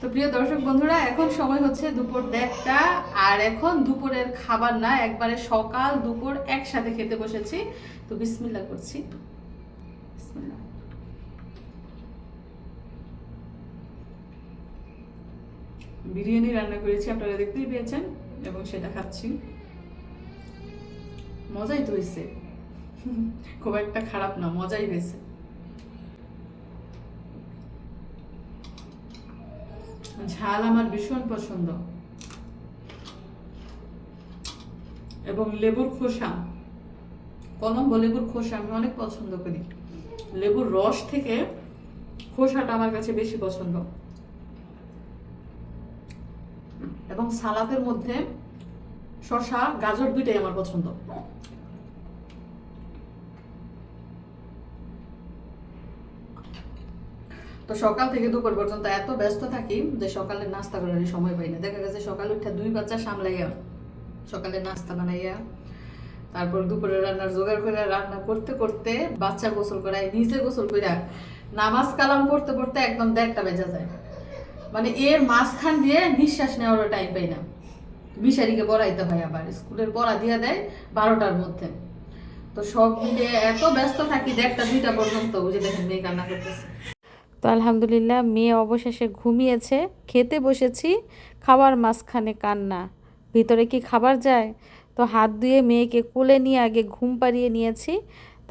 তো প্রিয় দর্শক বন্ধুরা, এখন সময় হচ্ছে দুপুর দেড়টা, আর এখন দুপুরের খাবার না, একবারে সকাল দুপুর একসাথে খেতে বসেছি। তো বিসমিল্লা করছি। বিরিয়ানি রান্না করেছি, আপনারা দেখতেই পেয়েছেন, এবং সেটা খাচ্ছি। মজাই তো হয়েছে খুব একটা খারাপ না, মজাই হয়েছে ঝাল আমার ভীষণ পছন্দ। এবং লেবুর খোসা, কলম্বো লেবুর খোসা আমি অনেক পছন্দ করি। লেবুর রস থেকে খোসাটা আমার কাছে বেশি পছন্দ। এবং সালাদের মধ্যে শসা, গাজর দুইটাই আমার পছন্দ। তো সকাল থেকে দুপুর পর্যন্ত এত ব্যস্ত থাকি যে সকালে নাস্তা করার সময় পাই না। দেখা গেছে সকালে উঠে দুই বাচ্চা সামলাইয়া সকালে নাস্তা বানাইয়া, তারপর দুপুরে রান্নার জোগাড় করে রান্না করতে করতে বাচ্চা গোসল করাই নিজে গোসল কইরা নামাজ কালাম পড়তে পড়তে একদম দেড়টা বেজা যায়। মানে এর মাঝখান দিয়ে নিঃশ্বাস নেওয়ারও টাইম পাই না। মিশারিকে পড়াইতে হয় আবার, স্কুলের পড়া দিয়ে দেয় বারোটার মধ্যে। তো সব মিলিয়ে এত ব্যস্ত থাকি দেড়টা দুইটা পর্যন্ত বুঝে দেখেন মেয়ে কান্না করতেছে। তো আলহামদুলিল্লাহ মেয়ে অবশেষে ঘুমিয়েছে খেতে বসেছি খাবার মাঝখানে কান্না। ভিতরে কি খাবার যায়? তো হাত ধুয়ে মেয়েকে কোলে নিয়ে আগে ঘুম পাড়িয়ে নিয়েছি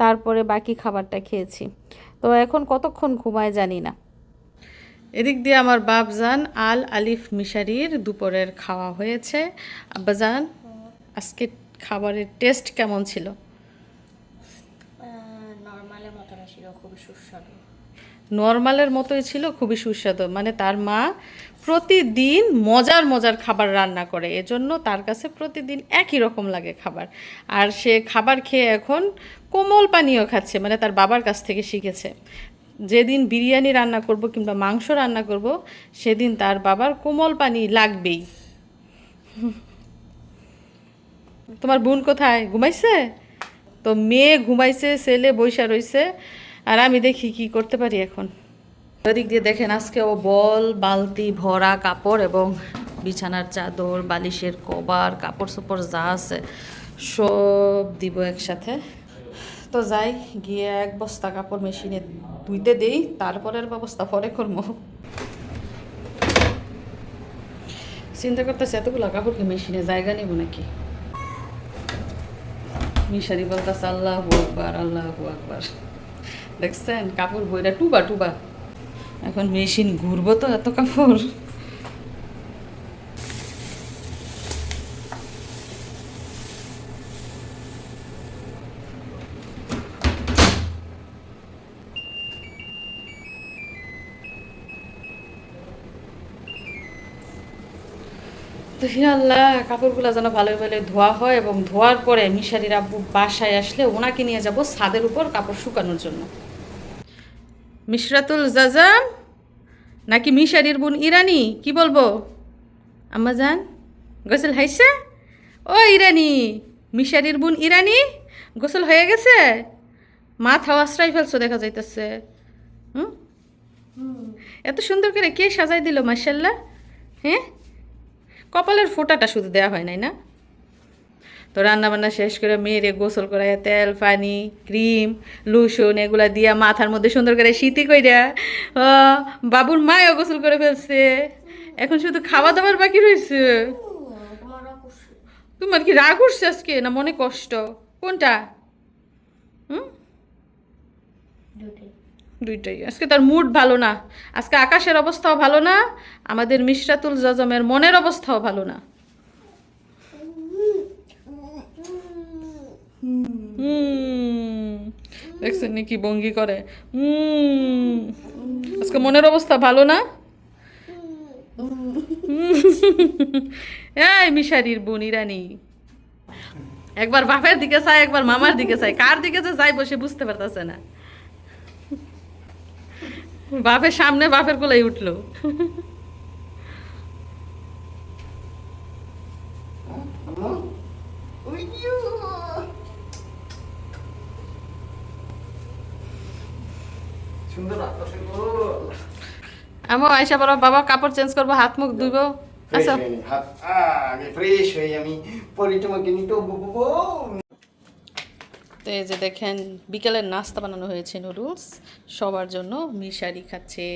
তারপরে বাকি খাবারটা খেয়েছি। তো এখন কতক্ষণ ঘুমায় জানি না। এদিক দিয়ে আমার বাপজান আল আলিফ মিশারির দুপুরের খাওয়া হয়েছে। আব্বাজান আজকে খাবারের টেস্ট কেমন ছিল? নর্মালের মতন ছিল খুবই সুস্বাদু। নর্মালের মতোই ছিল, খুবই সুস্বাদু। মানে তার মা প্রতিদিন মজার মজার খাবার রান্না করে, এজন্য তার কাছে প্রতিদিন একই রকম লাগে খাবার। আর সে খাবার খেয়ে এখন কোমল পানীয় খাচ্ছে মানে তার বাবার কাছ থেকে শিখেছে। যেদিন বিরিয়ানি রান্না করব কিংবা মাংস রান্না করব, সেদিন তার বাবার কোমল পানি লাগবেই। তোমার বোন কোথায়? ঘুমাইছে? তো মেয়ে ঘুমাইছে, ছেলে বৈশা রইছে। আর আমি দেখি কি করতে পারি এখন। ওদিক দিয়ে দেখেন আজকে ও বল, বালতি, ভরা কাপড় এবং বিছানার চাদর, বালিশের কভার, কাপড় চোপড় যা আছে সব দিব একসাথে। তো যাই, গিয়ে এক বস্তা কাপড় মেশিনে ধুইতে দেই, তারপরের ব্যবস্থা পরে করব। চিন্তা করতেছে, এতগুলো কাপড় কি মেশিনে জায়গা নেব নাকি? মিশারি বলতেছে, আল্লাহ আকবার আল্লাহ আকবার। দেখছেন? কাপড় বইটা টুবা টুবা। এখন মেশিন ঘুরবো তো এত কাপড়। তো হে আল্লাহ কাপড়গুলো যেন ভালো ভালো ধোয়া হয় এবং ধোয়ার পরে মিশারির আব্বু বাসায় আসলে ওনাকে নিয়ে যাব ছাদের উপর কাপড় শুকানোর জন্য। মিশরাতুল জাজাম? নাকি মিশারির বোন ইরানি? কি বলব? আম্মা যান গোসল হাইছে ও ইরানি মিশারির বোন ইরানি গোসল হয়ে গেছে? মাথা আশ্রয় ফেলছো দেখা যাইতেছে। হুম? এত সুন্দর করে কে সাজাই দিল মার্শাল্লাহ হ্যাঁ? কপালের ফোঁটাটা শুধু দেওয়া হয় নাই না? তো রান্না বান্না শেষ করে মেয়েরে গোসল করায় তেল, পানি, ক্রিম, লুসুন এগুলা দিয়া মাথার মধ্যে সুন্দর করে শীতি কইরা বাবুর মায়ও গোসল করে ফেলছে। এখন শুধু খাওয়া দাওয়ার বাকি রয়েছে তোমার কি রাগ উঠছে আজকে না মনে কষ্ট? কোনটা? হুম? দুইটাই। আজকে তার মুড ভালো না। আজকে আকাশের অবস্থাও ভালো না, আমাদের মিশরাতুল জজমের মনের অবস্থাও ভালো না। দেখছেন নি কি ভঙ্গি করে। আজকে মনের অবস্থা ভালো না? এই মিশারির বোন একবার বাপের দিকে চাই একবার মামার দিকে চাই কার দিকে যে যাই বসে বুঝতে পারতেছে না। বাপের সামনে বাপের কোলাই উঠল। আমার আয়সা বড় বাবা কাপড় চেঞ্জ করব হাত মুখ ধুইব। আচ্ছা ফ্রেশ হয়ে আমি পরে তোমাকে নিতে তো এই যে দেখেন বিকেলের নাস্তা বানানো হয়েছে নুডলস সবার জন্য মিশারি খাচ্ছে।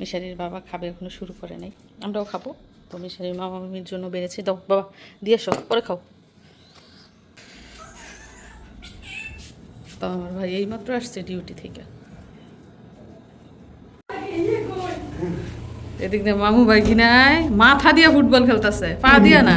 মিশারির বাবা খাবে এখনও শুরু করে নাই। আমরাও খাব। তো মিশারির মামা মামির জন্য বেড়েছে। দাও, বাবা, দিয়ে এসো, পরে খাও। তো আমার ভাই এইমাত্র আসছে ডিউটি থেকে। এদিক দিয়ে মামু ভাই কিনায় মাথা দিয়ে ফুটবল খেলতেছে। পা দিয়া না।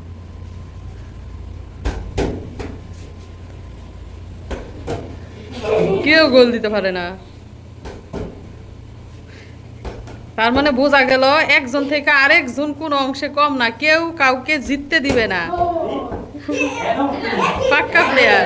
কেউ গোল দিতে পারে না। তার মানে বোঝা গেল একজন থেকে আরেকজন কোন অংশে কম না কেউ কাউকে জিততে দিবে না। পাক্কা প্লেয়ার